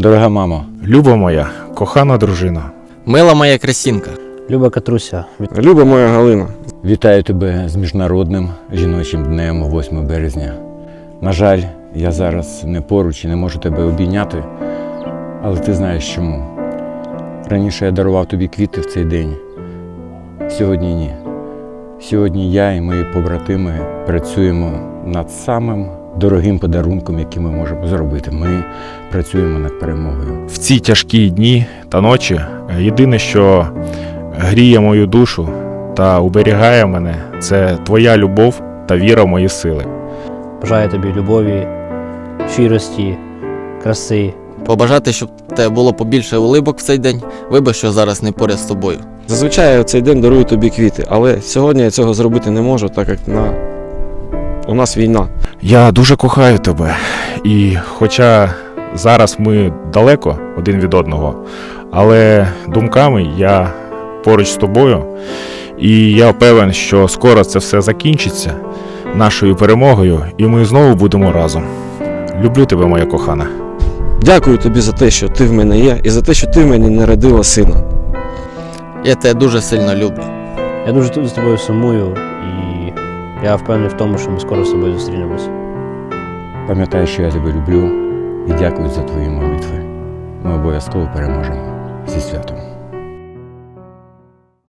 Дорога мамо, Люба моя, кохана дружина. Мила моя красінка. Люба Катруся, Люба моя Галина. вітаю тебе з міжнародним жіночим днем 8 березня. На жаль, я зараз не поруч і не можу тебе обійняти, але ти знаєш чому. Раніше я дарував тобі квіти в цей день. Сьогодні ні. Сьогодні я і мої побратими працюємо над самим дорогим подарунком, який ми можемо зробити. Ми працюємо над перемогою. В ці тяжкі дні та ночі е, єдине, що гріє мою душу та уберігає мене, це твоя любов та віра в мої сили. бажаю тобі любові, щирості, краси. Побажати, щоб тебе було побільше улибок в цей день. Вибач, що зараз не поряд з тобою. Зазвичай я цей день дарую тобі квіти, але сьогодні я цього зробити не можу, так як на... у нас війна. Я дуже кохаю тебе, і хоча зараз ми далеко один від одного, але думками я поруч з тобою, і я певен, що скоро це все закінчиться нашою перемогою, і ми знову будемо разом. Люблю тебе, моя кохана. Дякую тобі за те, що ти в мене є, і за те, що ти в мені народила сина. Я тебе дуже сильно люблю. Я дуже тут з тобою сумую, я впевнений в тому, що ми скоро з тобою зустрінемось. Пам'ятай, що я тебе люблю і дякую за твої молитви. Ми обов'язково переможемо зі святом.